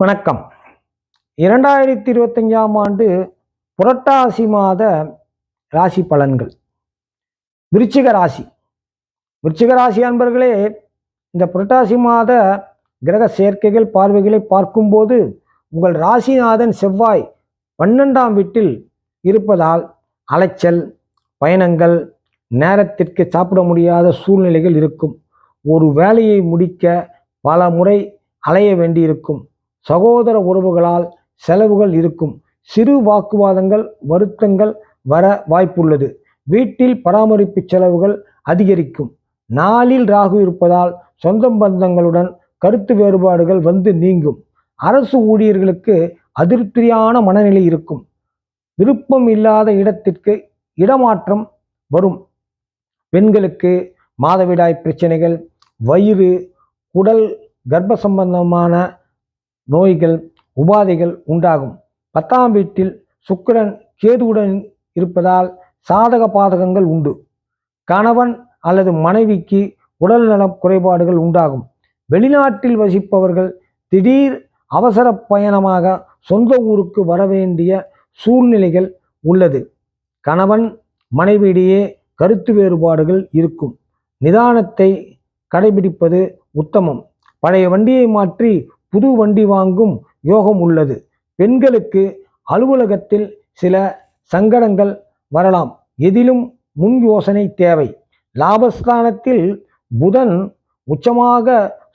வணக்கம். இரண்டாயிரத்தி இருபத்தஞ்சாம் ஆண்டு புரட்டாசி மாத ராசி பலன்கள். விருச்சிக ராசி. விருச்சிக ராசி அன்பர்களே இந்த புரட்டாசி மாத கிரக சேர்க்கைகள் பார்வைகளை பார்க்கும்போது உங்கள் ராசிநாதன் செவ்வாய் பன்னெண்டாம் வீட்டில் இருப்பதால் அலைச்சல் பயணங்கள் நேரத்திற்கு சாப்பிட முடியாத சூழ்நிலைகள் இருக்கும். ஒரு வேலையை முடிக்க பல முறை அலைய வேண்டியிருக்கும். சகோதர உறவுகளால் செலவுகள் இருக்கும். சிறு வாக்குவாதங்கள் வருத்தங்கள் வர வாய்ப்புள்ளது. வீட்டில் பராமரிப்பு செலவுகள் அதிகரிக்கும். நாளில் ராகு இருப்பதால் சொந்த பந்தங்களுடன் கருத்து வேறுபாடுகள் வந்து நீங்கும். அரசு ஊழியர்களுக்கு அதிருப்தியான மனநிலை இருக்கும். விருப்பம் இல்லாத இடத்திற்கு இடமாற்றம் வரும். பெண்களுக்கு மாதவிடாய் பிரச்சனைகள் வயிறு குடல் கர்ப்ப சம்பந்தமான நோய்கள் உபாதைகள் உண்டாகும். பத்தாம் வீட்டில் சுக்கிரன் கேதுவுடன் இருப்பதால் சாதக பாதகங்கள் உண்டு. கணவன் அல்லது மனைவிக்கு உடல்நல குறைபாடுகள் உண்டாகும். வெளிநாட்டில் வசிப்பவர்கள் திடீர் அவசர பயணமாக சொந்த ஊருக்கு வர வேண்டிய சூழ்நிலைகள் உள்ளது. கணவன் மனைவியிடையே கருத்து வேறுபாடுகள் இருக்கும். நிதானத்தை கடைபிடிப்பது உத்தமம். பழைய வண்டியை மாற்றி புது வண்டி வாங்கும் யோகம் உள்ளது. பெண்களுக்கு அலுவலகத்தில் சில சங்கடங்கள் வரலாம். எதிலும் முன் யோசனை தேவை. லாபஸ்தானத்தில் புதன் உச்சமாக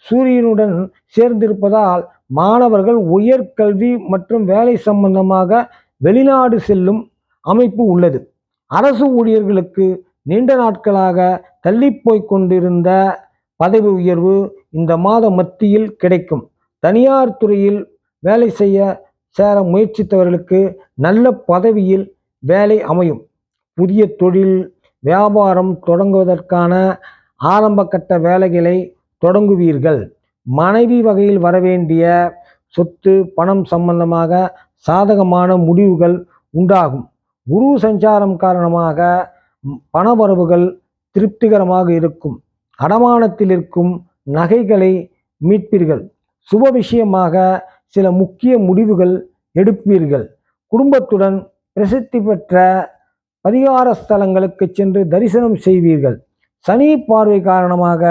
சூரியனுடன் சேர்ந்திருப்பதால் மாணவர்கள் உயர்கல்வி மற்றும் வேலை சம்பந்தமாக வெளிநாடு செல்லும் அமைப்பு உள்ளது. அரசு ஊழியர்களுக்கு நீண்ட நாட்களாக தள்ளிப்போய் கொண்டிருந்த பதவி உயர்வு இந்த மாத மத்தியில் கிடைக்கும். தனியார் துறையில் வேலை செய்ய சேர முயற்சித்தவர்களுக்கு நல்ல பதவியில் வேலை அமையும். புதிய தொழில் வியாபாரம் தொடங்குவதற்கான ஆரம்பகட்ட வேலைகளை தொடங்குவீர்கள். மனைவி வகையில் வரவேண்டிய சொத்து பணம் சம்பந்தமாக சாதகமான முடிவுகள் உண்டாகும். குரு சஞ்சாரம் காரணமாக பணவரவுகள் திருப்திகரமாக இருக்கும். அடமானத்தில் இருக்கும் நகைகளை மீட்பீர்கள். சுப விஷயமாக சில முக்கிய முடிவுகள் எடுப்பீர்கள். குடும்பத்துடன் பிரசித்தி பெற்ற பரிகார ஸ்தலங்களுக்கு சென்று தரிசனம் செய்வீர்கள். சனி பார்வை காரணமாக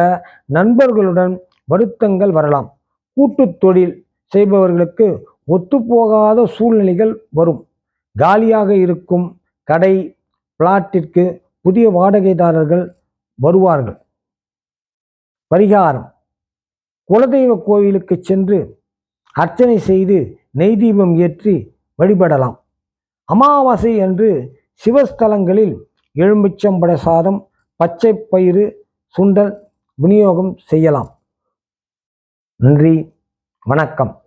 நண்பர்களுடன் வருத்தங்கள் வரலாம். கூட்டு தொழில் செய்பவர்களுக்கு ஒத்துப்போகாத சூழ்நிலைகள் வரும். காலியாக இருக்கும் கடை பிளாட்டிற்கு புதிய வாடகைதாரர்கள் வருவார்கள். பரிகாரம். குலதெய்வ கோயிலுக்கு சென்று அர்ச்சனை செய்து நெய் தீபம் ஏற்றி வழிபடலாம். அமாவாசை அன்று சிவஸ்தலங்களில் எலுமிச்சம்பட சாதம் பச்சை பயிறு சுண்டல் விநியோகம் செய்யலாம். நன்றி வணக்கம்.